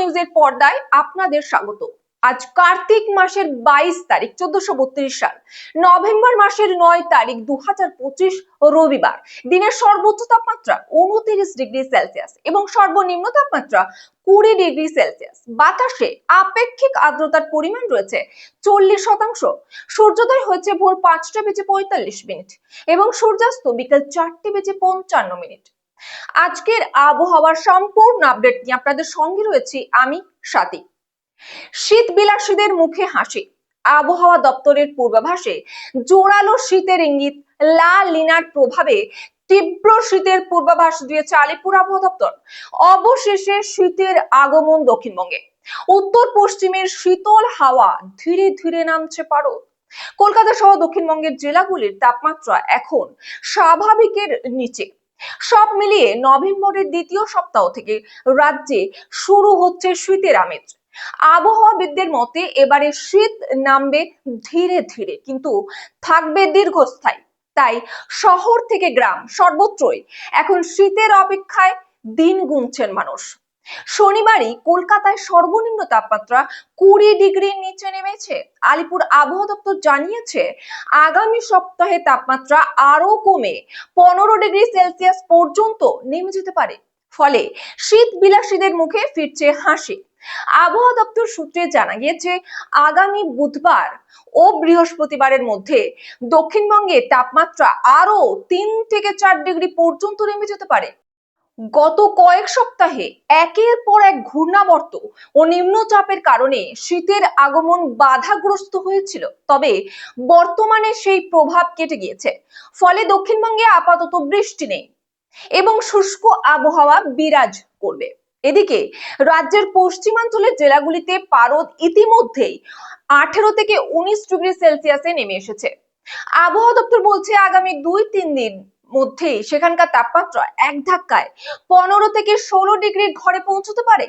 নিউজের পর্দায় আপনাদের স্বাগত। আজ কার্তিক মাসের বাইশ তারিখ, চোদ্দশো বত্রিশ সাল। নভেম্বর মাসের নয় তারিখ দু পঁচিশ রবিবার। দিনের সর্বোচ্চ তাপমাত্রা উনত্রিশ ডিগ্রি সেলসিয়াস এবং সর্বনিম্ন তাপমাত্রা কুড়ি ডিগ্রি সেলসিয়াস। বাতাসে আপেক্ষিক আর্দ্রতার পরিমাণ রয়েছে চল্লিশ শতাংশ। সূর্যোদয় হয়েছে ভোর পাঁচটা বেজে পঁয়তাল্লিশ মিনিট এবং সূর্যাস্ত বিকেল চারটে বেজে পঞ্চান্ন মিনিট। আজকের আবহাওয়ার সম্পূর্ণ আপডেট নিয়ে আপনাদের সঙ্গে রয়েছি আমি স্বাতী। শীত বিলাসীদের মুখে হাসি। আবহাওয়া দপ্তরের পূর্বাভাসে জোরালো শীতের ইঙ্গিত, লা লিনার প্রভাবে তীব্র শীতের পূর্বাভাস দিয়েছে আলিপুর আবহাওয়া দপ্তর। অবশেষে শীতের আগমন দক্ষিণবঙ্গে। উত্তর পশ্চিমের শীতল হাওয়া ধীরে ধীরে নামছে পারো। কলকাতা সহ দক্ষিণবঙ্গের জেলাগুলির তাপমাত্রা এখন স্বাভাবিকের নিচে। সব মিলিয়ে নভেম্বরের দ্বিতীয় সপ্তাহ থেকে রাজ্যে শুরু হচ্ছে শীতের আমেজ। আবহাওয়াবিদদের মতে এবারে শীত নামবে ধীরে ধীরে, কিন্তু থাকবে দীর্ঘস্থায়ী। তাই শহর থেকে গ্রাম সর্বত্রই এখন শীতের অপেক্ষায় দিন গুনছেন মানুষ। শনিবারই কলকাতায় সর্বনিম্ন তাপমাত্রা কুড়ি ডিগ্রির নিচে নেমেছে। আলিপুর আবহাওয়া দপ্তর জানিয়েছে, আগামী সপ্তাহে তাপমাত্রা আরও কমে পনেরো ডিগ্রি সেলসিয়াস পর্যন্ত নেমে যেতে পারে। ফলে শীত বিলাসীদের মুখে ফিরছে হাসি। আবহাওয়া দপ্তর সূত্রে জানা গিয়েছে, আগামী বুধবার ও বৃহস্পতিবারের মধ্যে দক্ষিণবঙ্গে তাপমাত্রা আরও তিন থেকে চার ডিগ্রি পর্যন্ত নেমে যেতে পারে। গত কয়েক সপ্তাহে একের পর এক ঘূর্ণাবর্ত ও নিম্নচাপের কারণে শীতের আগমন বাধাগ্রস্ত হয়েছিল। তবে বর্তমানে সেই প্রভাব কেটে গিয়েছে। ফলে দক্ষিণবঙ্গে আপাতত বৃষ্টি নেই এবং শুষ্ক আবহাওয়া বিরাজ করবে। এদিকে রাজ্যের পশ্চিমাঞ্চলের জেলাগুলিতে পারদ ইতিমধ্যেই আঠেরো থেকে উনিশ ডিগ্রি সেলসিয়াসে নেমে এসেছে। আবহাওয়া দপ্তর বলছে, আগামী দুই তিন দিন মধ্যেই সেখানকার তাপমাত্রা এক ধাক্কায় পনেরো থেকে ষোলো ডিগ্রির ঘরে পৌঁছতে পারে।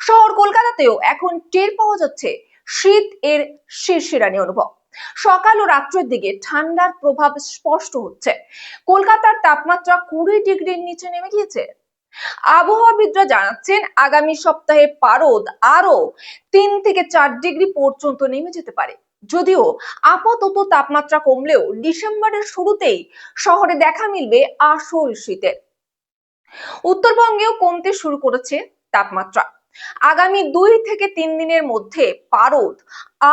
শহর কলকাতাতেও এখন টের পাওয়া যাচ্ছে শীত এর শিরশিরানি অনুভব। সকাল ও রাত্রের দিকে ঠান্ডার প্রভাব স্পষ্ট হচ্ছে। কলকাতার তাপমাত্রা কুড়ি ডিগ্রির নিচে নেমে গিয়েছে। আবহাওয়াবিদরা জানাচ্ছেন, আগামী সপ্তাহে পারদ আরও তিন থেকে চার ডিগ্রি পর্যন্ত নেমে যেতে পারে। যদিও আপাতত তাপমাত্রা কমলেও ডিসেম্বরের শুরুতেই শহরে দেখা মিলবে আসল শীতের। উত্তরবঙ্গেও কমতে শুরু করেছে তাপমাত্রা। আগামী দুই থেকে তিন দিনের মধ্যে পারদ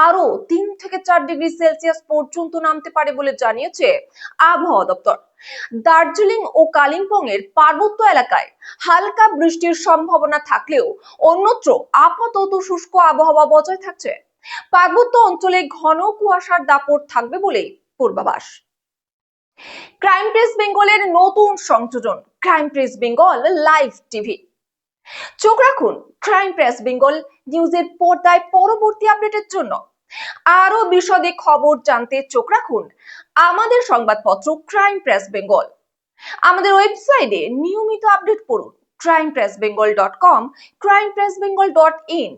আরও তিন থেকে চার ডিগ্রি সেলসিয়াস পর্যন্ত নামতে পারে বলে জানিয়েছে আবহাওয়া দপ্তর। দার্জিলিং ও কালিম্পং এর পার্বত্য এলাকায় হালকা বৃষ্টির সম্ভাবনা থাকলেও অন্যত্র আপাতত শুষ্ক আবহাওয়া বজায় থাকছে। পার্বত্য অঞ্চলে ঘন কুয়াশার দাপট থাকবে বলে পূর্বাভাস। ক্রাইম প্রেস বেঙ্গলের নতুন সংযোজন, crime press Bengal live TV. চোখ রাখুন, ক্রাইম প্রেস বেঙ্গল নিউজের পর্দায় পরবর্তী আপডেটের জন্য। আরও বিশদে খবর জানতে চোখ রাখুন আমাদের সংবাদপত্র ক্রাইম প্রেস বেঙ্গল। আমাদের ওয়েবসাইটে নিয়মিত আপডেট পড়ুন। Bengal dot com dot in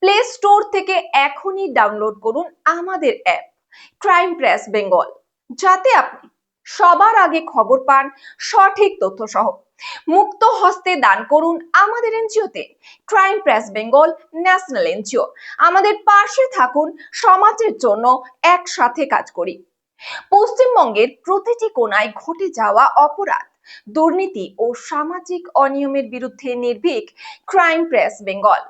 play store থেকে এখনই ডাউনলোড করুন আমাদের অ্যাপ ক্রাইম প্রেস বেঙ্গল যাতে আপনি সবার আগে খবর পান, সঠিক তথ্য সহ মুক্ত হস্তে দান করুন আমাদের এনজিওতে crime press Bengal national NGO. আমাদের পাশে থাকুন, সমাজের জন্য একসাথে কাজ করি। পশ্চিমবঙ্গের প্রতিটি কোনায় ঘটে যাওয়া অপরাধ দুর্নীতি ও সামাজিক অনিয়মের বিরুদ্ধে নির্ভীক ক্রাইম প্রেস বেঙ্গল